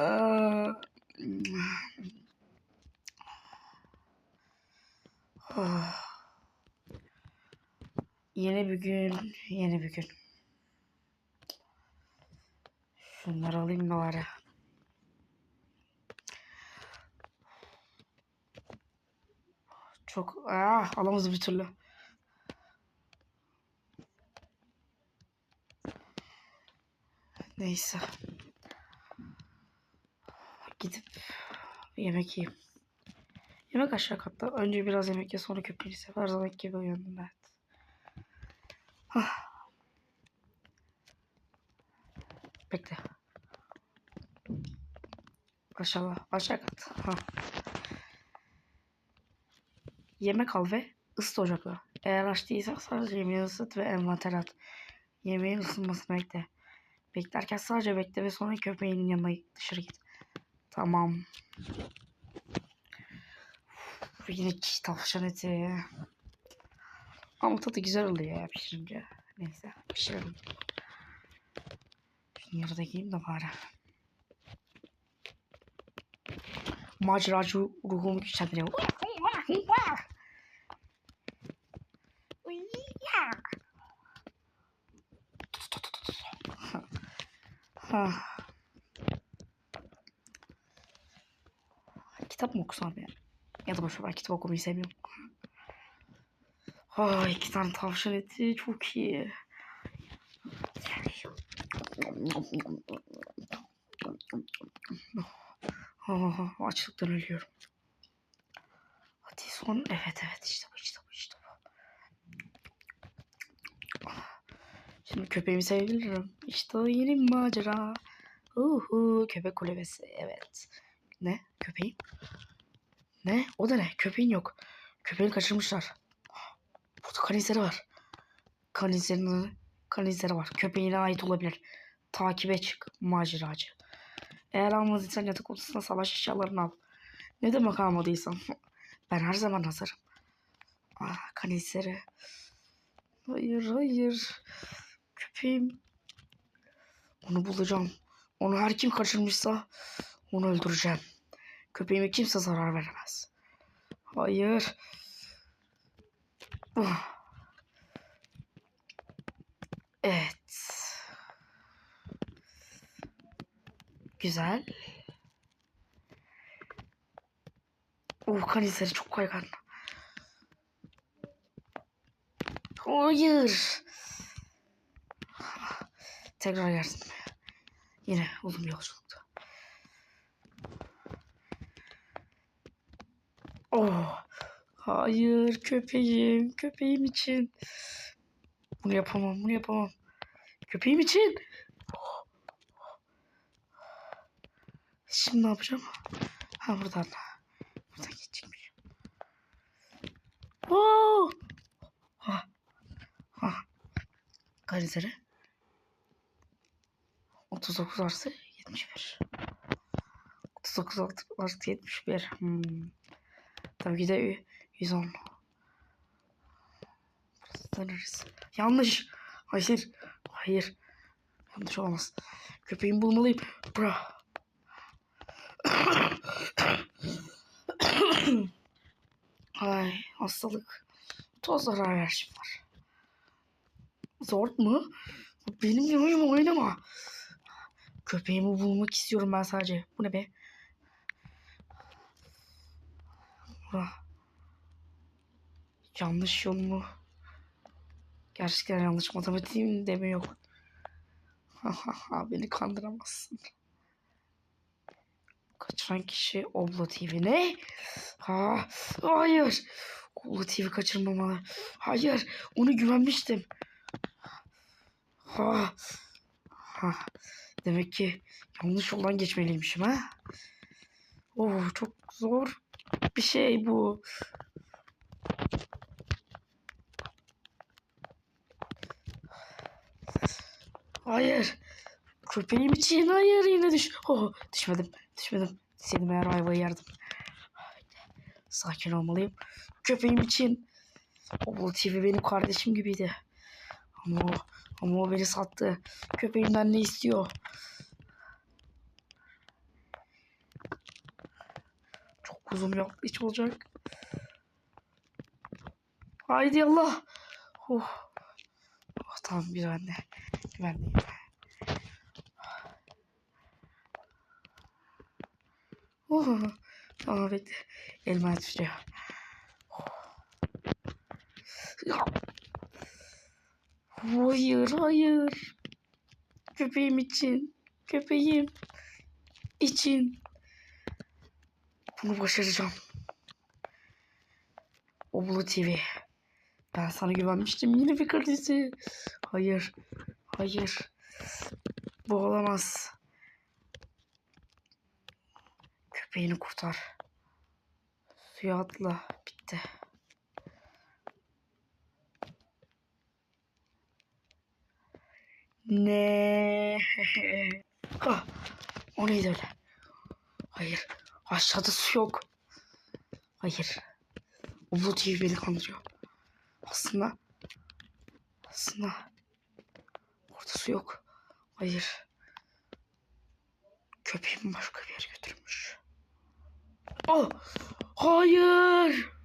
Oh. Yeni bir gün, yeni bir gün. Şunları alayım da bari. Çok ah, alamaz bir türlü. Neyse. Gidip yemek yiyeyim. Yemek aşağı katta. Önce biraz yemek ye sonra köpeği sever. Her zaman gibi uyandım ben. Ah. Bekle. Aşağı, aşağı kat. Ha. Yemek al ve ısıt ocakla. Eğer aç değilsen sadece yemeği ısıt ve envanter at. Yemeğin ısınmasını bekle. Beklerken sadece bekle ve sonra köpeğinin yanına dışarı git. Tamam. Uf, yine tavşan eti. Ama tadı güzel oluyor ya pişirince. Neyse pişirelim. Şunları da giyeyim de bari. Maceracı ruhumu güçlendiriyor. Ha. Kitap mı okusam ya? Ya da boşver kitap okumayı sevmiyorum. Ay iki tane tavşan eti çok iyi. Oh, açlıktan ölüyorum. Hadi son evet evet işte bu işte bu işte bu. Şimdi köpeğimi sevebilirim. İşte yeni macera. Uhu, köpek kulübesi evet. Ne? Köpeğim? Ne? O da ne? Köpeğin yok. Köpeğini kaçırmışlar. Burada kan izleri var. Kan izleri, kan izleri var. Köpeğine ait olabilir. Takibe çık maceracı. Eğer almadıysan yatak odasına savaş eşyalarını al. Ne demek almadıysan? Ben her zaman hazırım. Ah kan izleri. Hayır hayır. Köpeğim. Onu bulacağım. Onu her kim kaçırmışsa onu öldüreceğim. Köpeğime kimse zarar veremez. Hayır. Evet. Güzel. Oh kan izleri çok kaygan. Hayır. Tekrar yersin. Yine uzun bir. Oh. Hayır köpeğim. Köpeğim için. Bunu yapamam. Bunu yapamam. Köpeğim için. Şimdi ne yapacağım? Ha buradan. Buradan geçecekmiş. Oh. Ha. Ha. Karizleri. 39 artı 71. 39 artı 71. Hmm. Tabii ki de 110. Burası döneriz. Yanlış. Hayır. Hayır. Yanlış olmaz. Köpeğimi bulmalıyım. Bra. Ay hastalık. Tozlara alerjim var. Zor mu? Benim yanıma oynama. Köpeğimi bulmak istiyorum ben sadece. Bu ne be? Bura. Yanlış yol mu? Gerçekten yanlış matematiğim de mi yok? Beni kandıramazsın. Kaçıran kişi Oblo TV. Ne? Ha, hayır. Oblo TV kaçırmamalı. Hayır. Onu güvenmiştim. Ha. Ha. Demek ki yanlış yoldan geçmeliymişim ha. Oh çok zor bir şey bu. Hayır. Köpeğim için hayır yine düş. Oh düşmedim. Düşmedim. Senin eğer ayvayı yerdim. Sakin olmalıyım. Köpeğim için. Obul TV benim kardeşim gibiydi. Ama o, ama o beni sattı. Köpeğimden ne istiyor? Kuzum yok. Hiç olacak. Haydi Allah. Oh. oh tamam bir. Bir bende. Oh. Tamam bekle. Elma tutuyor. Hayır, hayır. Köpeğim için. Köpeğim için. Bunu başaracağım. Oblu TV. Ben sana güvenmiştim. Yine bir kredisi. Hayır. Hayır. Bu olamaz. Köpeğini kurtar. Suya atla. Bitti. Ne? Ha, o neydi öyle? Hayır. Aşağıda su yok. Hayır. O bu TV beni kandırıyor. Aslında aslında orada su yok. Hayır. Köpeğimi başka bir yere götürmüş. Oh! Hayır!